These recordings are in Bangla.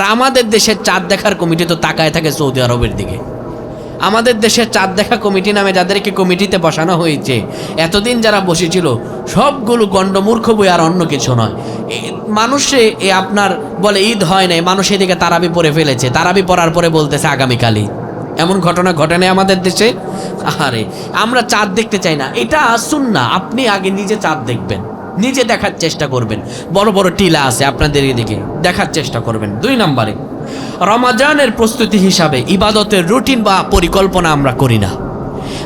আর আমাদের দেশের চাঁদ দেখার কমিটি তো তাকায় থাকে সৌদি আরবের দিকে। আমাদের দেশের চাঁদ দেখা কমিটি নামে যাদেরকে কমিটিতে বসানো হয়েছে, এতদিন যারা বসেছিল, সবগুলো গণ্ডমূর্খ বই আর অন্য কিছু নয়। মানুষে এ আপনার বলে ঈদ হয় নাই, মানুষ এদিকে তারাবি পরে ফেলেছে, তারাবি পড়ার পরে বলতেছে আগামীকালই। এমন ঘটনা ঘটে নাই আমাদের দেশে? আরে আমরা চাঁদ দেখতে চাই না, এটা আসুন না আপনি আগে নিজে চাঁদ দেখবেন। নিজে দেখার চেষ্টা করবেন। বড় বড় টিলা আছে আপনাদের এদিকে, দেখার চেষ্টা করবেন। দুই নম্বরে, রমাজানের প্রস্তুতি হিসাবে ইবাদতের রুটিন বা পরিকল্পনা আমরা করি না।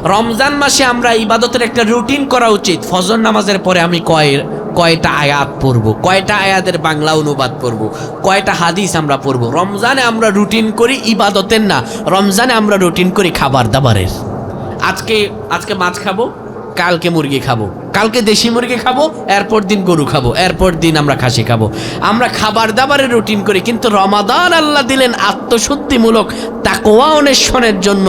রমজান মাসে আমরা ইবাদতের একটা রুটিন করা উচিত। ফজর নামাজের পরে আমি কয়, কয়টা আয়াত পড়ব, কয়টা আয়াতের বাংলা অনুবাদ পড়ব, কয়টা হাদিস আমরা পড়ব। রমজানে আমরা রুটিন করি ইবাদতের না, রমজানে আমরা রুটিন করি খাবার দাবারের। আজকে আজকে মাছ খাব, কালকে মুরগি খাব। কালকে দেশি মুরগি খাব, এরপর দিন গরু খাব, এরপর দিন আমরা খাসি খাব। আমরা খাবার দাবারের রুটিন করি, কিন্তু রমাদান আল্লাহ দিলেন আত্মশুদ্ধিমূলক তাকোয়া অন্বেষণের জন্য।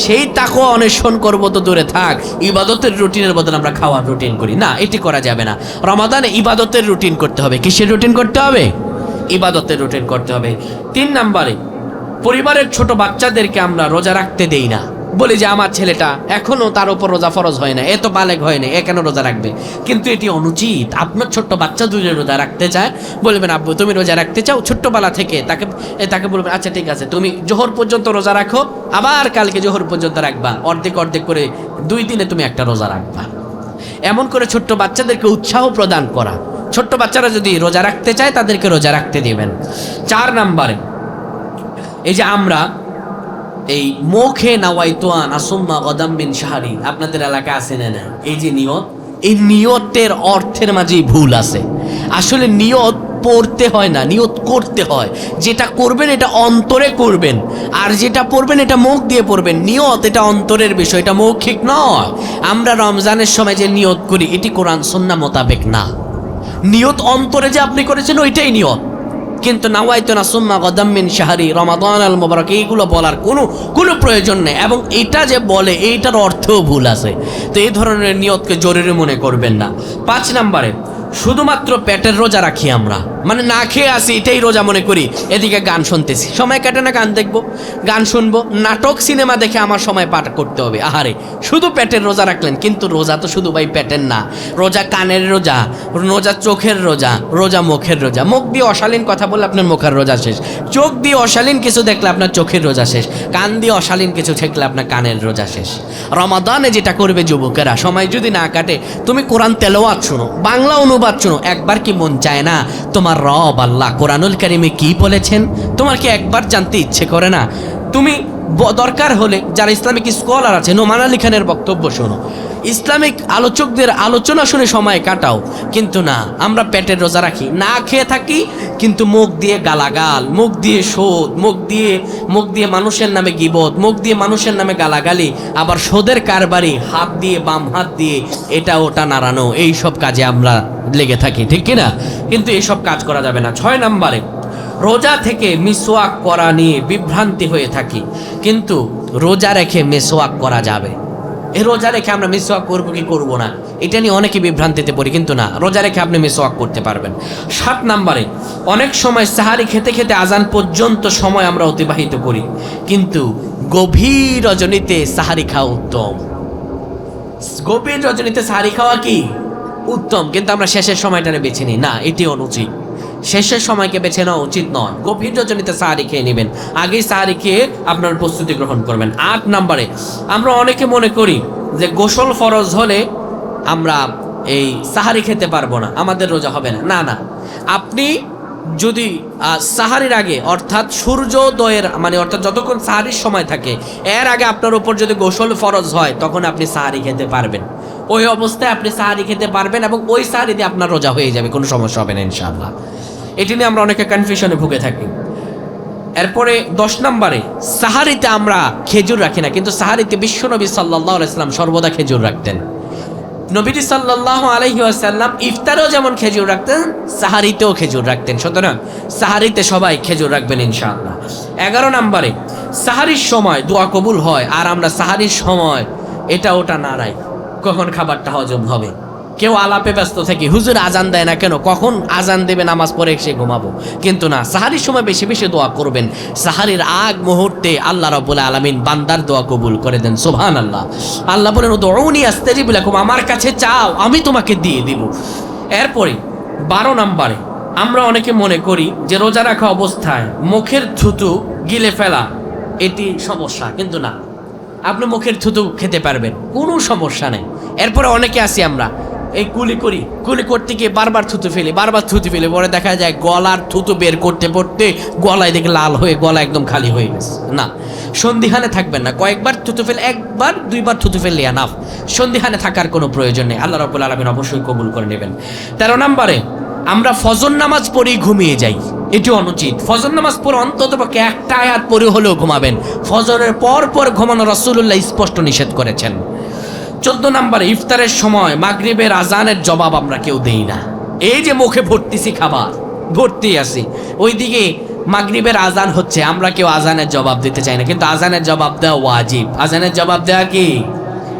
সেই তাকোয়া অন্বেষণ করব তো দূরে থাক। ইবাদতের রুটিনের বদলে আমরা খাওয়ার রুটিন করি। না, এটি করা যাবে না। রমাদানে ইবাদতের রুটিন করতে হবে। কিসের রুটিন করতে হবে? ইবাদতের রুটিন করতে হবে। তিন নম্বরে, পরিবারের ছোট বাচ্চাদেরকে আমরা রোজা রাখতে দেই না। বলি যে আমার ছেলেটা এখনও তার উপর রোজা ফরজ হয় না এত বালেক হয় না এ কেন রোজা রাখবে? কিন্তু এটি অনুচিত। আপনার ছোট্ট বাচ্চা যদি রোজা রাখতে চায়, বলবেন, আব্বু, তুমি রোজা রাখতে চাও? ছোট্টবেলা থেকে তাকে তাকে বলবেন আচ্ছা ঠিক আছে, তুমি জোহর পর্যন্ত রোজা রাখো, আবার কালকে জোহর পর্যন্ত রাখবা। অর্ধেক অর্ধেক করে দুই দিনে তুমি একটা রোজা রাখবা। এমন করে ছোট্ট বাচ্চাদেরকে উৎসাহ প্রদান করা। ছোট্ট বাচ্চারা যদি রোজা রাখতে চায়, তাদেরকে রোজা রাখতে দেবেন। চার নাম্বারে, এই যে আমরা এই মুখে নাওয়াইতোয়ান আসম্মা গদাম্বিন শাহারি, আপনাদের এলাকা আছে না না? এই যে নিয়ত, এই নিয়তের অর্থের মাঝেই ভুল আছে। আসলে নিয়ত পড়তে হয় না, নিয়ত করতে হয়। যেটা করবেন, এটা অন্তরে করবেন। আর যেটা পড়বেন, এটা মুখ দিয়ে পড়বেন। নিয়ত, এটা অন্তরের বিষয়, এটা মৌখিক নয়। আমরা রমজানের সময় যে নিয়ত করি, এটি কোরআন, সন্না মোতাবেক না। নিয়ত অন্তরে যে আপনি করেছেন, ওইটাই নিয়ত। কিন্তু নাওয়াইতো না সুম্মা গদাম্মিন শাহরি, রমাদান আল মোবারক, এইগুলো বলার কোনো কোনো প্রয়োজন নেই। এবং এটা যে বলে, এইটার অর্থও ভুল আছে। তো এই ধরনের নিয়তকে জরুরি মনে করবেন না। পাঁচ নম্বরে শুধুমাত্র পেটের রোজা রাখি আমরা। মানে না খেয়ে আসি, এটাই রোজা মনে করি। এদিকে গান শুনতেছি। সময় কাটে না গান দেখব। গান শুনব। নাটক, সিনেমা দেখে আমার সময় পাঠ করতে হবে। আহারে, শুধু পেটের রোজা রাখলেন, কিন্তু রোজা তো শুধু ভাই পেটের না। রোজা কানের রোজা রোজা চোখের রোজা রোজা মুখের রোজা। মুখ দিয়ে অশালীন কথা বললে আপনার মুখের রোজা শেষ। চোখ দিয়ে অশালীন কিছু দেখলে আপনার চোখের রোজা শেষ। কান দিয়ে অশালীন কিছু দেখলে আপনার কানের রোজা শেষ। রমাদানে যেটা করবে যুবকেরা, সময় যদি না কাটে, তুমি কোরআন তেলোয়াত শুনো। বাংলা অনুবাদ শুনো, একবার কি মন চায় না? তোমার রব আল্লাহ কোরআনুল কারিমে কি বলেছেন? তোমার কি একবার জানতে ইচ্ছে করে না? তুমি দরকার হলে যারা ইসলামিক স্কলার আছে নোমান আলী খানের বক্তব্য শোনো। ইসলামিক আলোচকদের আলোচনা শুনে সময় কাটাও, কিন্তু না, আমরা পেটের রোজা রাখি। না খেয়ে থাকি, কিন্তু মুখ দিয়ে গালাগাল, মুখ দিয়ে শোধ, মুখ দিয়ে মুখ দিয়ে মানুষের নামে গিবত, মুখ দিয়ে মানুষের নামে গালাগালি, আবার সোদের কারবারি, হাত দিয়ে, বাম হাত দিয়ে, এটা, ওটা নাড়ানো এই সব কাজে আমরা লেগে থাকি, ঠিক কিনা? কিন্তু এইসব কাজ করা যাবে না। ছয় নম্বরে রোজা থেকে মিসওয়াক করা নিয়ে বিভ্রান্তি হয়ে থাকি। কিন্তু রোজা রেখে মিসওয়াক করা যাবে। এই রোজা রেখে আমরা মিসওয়াক করব কি করব না, এটা নিয়ে অনেকে বিভ্রান্তিতে পড়ি, কিন্তু না, রোজা রেখে আপনি মিসওয়াক করতে পারবেন। সাত নাম্বারে, অনেক সময় সাহারি খেতে খেতে আজান পর্যন্ত সময় আমরা অতিবাহিত করি, কিন্তু গভীর রজনীতে সাহারি খাওয়া উত্তম। গভীর রজনীতে সাহারি খাওয়া কি? উত্তম, কিন্তু আমরা শেষের সময়টারে বেছে নিই। না এটি অনুচিত। শেষের সময়কে বেছে নেওয়া উচিত নয়। গভীর রজনীতে সাহারি খেয়ে নেবেন। আগেই সাহারি খেয়ে আপনার প্রস্তুতি গ্রহণ করবেন। আট নম্বরে, আমরা অনেকে মনে করি যে গোসল ফরজ হলে আমরা এই সাহারি খেতে পারব না, আমাদের রোজা হবে না। না না। আপনি যদি সাহারির আগে, অর্থাৎ সূর্যোদয়ের মানে অর্থাৎ যতক্ষণ সাহারির সময় থাকে, এর আগে আপনার উপর যদি গোসল ফরজ হয়, তখন আপনি সাহারি খেতে পারবেন। ওই অবস্থায় আপনি সাহারি খেতে পারবেন এবং ওই সাহারি দিয়ে আপনার রোজা হয়ে যাবে, কোনো সমস্যা হবে না, ইনশাআল্লাহ। এটি নিয়ে আমরা অনেকে কনফিউশনে ভুগে থাকি। এরপরে দশ নম্বরে, সাহারিতে আমরা খেজুর রাখি না, কিন্তু সাহারিতে বিশ্বনবী সাল্লাহ আলাইসাল্লাম সর্বদা খেজুর রাখতেন। নবীজি সাল্লাহ আলহি আসাল্লাম ইফতারেও যেমন খেজুর রাখতেন, সাহারিতেও খেজুর রাখতেন। সুতরাং সাহারিতে সবাই খেজুর রাখবেন ইনশাআল্লাহ। এগারো নম্বরে, সাহারির সময় দোয়া কবুল হয়, আর আমরা সাহারির সময় এটা ওটা না নাড়াই কখন খাবারটা হজম হবে? কেউ আলাপে ব্যস্ত থাকি হুজুর আজান দেয় না কেন? কখন আজান দেবে, নামাজ পড়ে সে ঘুমাবো? কিন্তু না, সাহারির সময় বেশি বেশি দোয়া করবেন। সাহারির আগ মুহূর্তে আল্লাহ রব্বুল আলমিন বান্দার দোয়া কবুল করে দেন সোভান আল্লাহ আল্লাহ বলেন দৌড়নি আসতে জিবিলাকুম আমার কাছে চাও, আমি তোমাকে দিয়ে দিব। এরপরে, বারো নম্বরে, আমরা অনেকে মনে করি যে রোজা রাখা অবস্থায় মুখের থুতু গিলে ফেলা, এটি সমস্যা, কিন্তু না। আপনি মুখের থুতু খেতে পারবেন, কোনো সমস্যা নেই। এরপরে অনেকে আসি আমরা এই কুলি করি, কুলি করতে গিয়ে বারবার থুতু ফেলি, বারবার থুতু ফেলি, পরে দেখা যায় গলার থুতু বের করতে পড়তে গলায় দেখে লাল হয়ে, গলা একদম খালি হয়ে গেছে। না, সন্ধিহানে থাকবেন না, কয়েকবার থুতু ফেলে, একবার, দুইবার থুতু ফেললে আনাফ সন্ধিহানে থাকার কোনো প্রয়োজন নেই, আল্লাহ রবুল আলমিন অবশ্যই কবুল করে নেবেন। তেরো নম্বরে, আমরা ফজর নামাজ পড়েই ঘুমিয়ে যাই, এটি অনুচিত। ফজর নামাজ পড়ে অন্তত পক্ষে একটা আয়াত পরে হলেও ঘুমাবেন। ফজরের পর পর ঘুমানো রসুল্লাহ স্পষ্ট নিষেধ করেছেন। চোদ্দ নম্বরে ইফতারের সময় মাগরিবের আজানের জবাব আমরা কেউ দেই না। এই যে মুখে ভর্তিছি খাবার, ভর্তি আছি। ওইদিকে মাগরিবের আজান হচ্ছে, আমরা কেউ আজানের জবাব দিতে চাই না। কিন্তু আজানের জবাব দেওয়া ওয়াজিব। আজানের জবাব দেওয়া কি?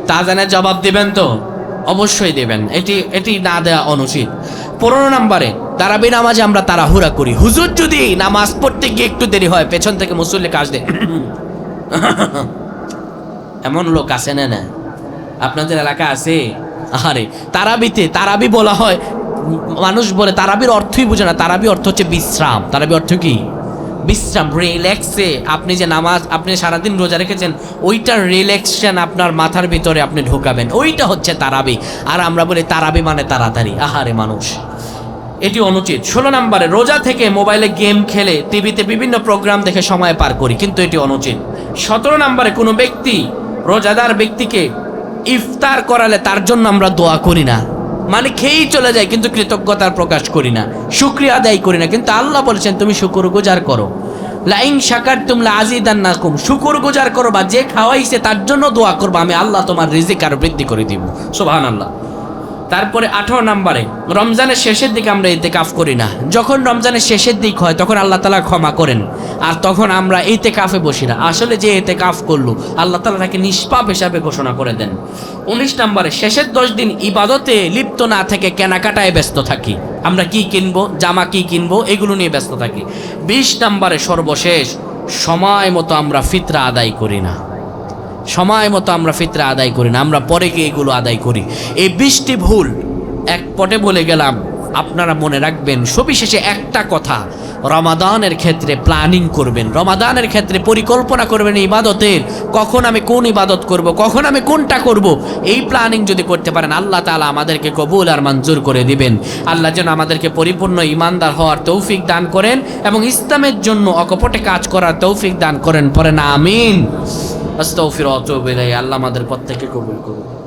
তা আজানের জবাব দিবেন তো? অবশ্যই দেবেন। এটি এটি না দেওয়া অনুচিত। পনেরো নম্বরে, তারাবি নামাজে আমরা তাড়াহুড়া করি। হুজুর যদি নামাজ পড়তে গিয়ে একটু দেরি হয়, পেছন থেকে মুসল্লি কাজ দেয়। এমন লোক আছে না না? আপনাদের এলাকা আছে? আরে তারাবিতে, তারাবি বলা হয়, মানুষ বলে তারাবির অর্থই বুঝে না। তারাবি অর্থ হচ্ছে বিশ্রাম। তারাবি অর্থ কি? বিশ্রাম রিল্যাক্সে আপনি যে নামাজ, আপনি সারাদিন রোজা রেখেছেন, ওইটার রিল্যাক্সেশন আপনার মাথার ভিতরে আপনি ঢোকাবেন। ওইটা হচ্ছে তারাবি। আর আমরা বলি তারাবি মানে তাড়াতাড়ি। আহারে মানুষ। এটি অনুচিত। ষোলো নম্বরে, রোজা থেকে মোবাইলে গেম খেলে টিভিতে বিভিন্ন প্রোগ্রাম দেখে সময় পার করি, কিন্তু এটি অনুচিত। সতেরো নম্বরে, কোনো ব্যক্তি রোজাদার ব্যক্তিকে ইফতার করালে তার জন্য আমরা দোয়া করি না। মানে খেয়েই চলে যায়, কিন্তু কৃতজ্ঞতার প্রকাশ করি না, শুক্রিয়া আদায় করি না। কিন্তু আল্লাহ বলেছেন, তুমি শুকুর গুজার করো। লাইং শাকার তুমলা আজিদান না কুম শুকুর গুজার করো বা যে খাওয়াইছে তার জন্য দোয়া করব। আমি আল্লাহ তোমার রিজিক আর বৃদ্ধি করে দিব। সোভান আল্লাহ তারপরে আঠারো নম্বরে, রমজানের শেষের দিকে আমরা এতে কাফ করি না। যখন রমজানের শেষের দিক হয়, তখন আল্লাহ তালা ক্ষমা করেন। আর তখন আমরা এতে কাফে বসি না। আসলে যে এতে কাফ করল, আল্লাহ তালা তাকে নিষ্পাপ হিসাবে ঘোষণা করে দেন। উনিশ নম্বরে, শেষের দশ দিন ইবাদতে লিপ্ত না থেকে কেনাকাটায় ব্যস্ত থাকি। আমরা কি কিনবো, জামা কি কিনবো, এগুলো নিয়ে ব্যস্ত থাকি। বিশ নম্বরে সর্বশেষ, সময় মতো আমরা ফিতরা আদায় করি না। সময় মতো আমরা ফিতরা আদায় করি না, আমরা পরে গিয়ে এগুলো আদায় করি। এই বৃষ্টি ভুল, এক পটে বলে গেলাম, আপনারা মনে রাখবেন, সবিশেষে একটা কথা, রমাদানের ক্ষেত্রে প্ল্যানিং করবেন, রমাদানের ক্ষেত্রে পরিকল্পনা করবেন ইবাদতের, কখন আমি কোন ইবাদত করব, কখন আমি কোনটা করব, এই প্ল্যানিং যদি করতে পারেন, আল্লাহ তালা আমাদেরকে কবুল আর মঞ্জুর করে দিবেন। আল্লাহ যেন আমাদেরকে পরিপূর্ণ ইমানদার হওয়ার তৌফিক দান করেন এবং ইসলামের জন্য অকপটে কাজ করার তৌফিক দান করেন পরে না, আমিন। আস্তাগফির ওয়া আতুবু ইলাইহি আল্লাহ আমাদের প্রত্যেককে কবুল করুন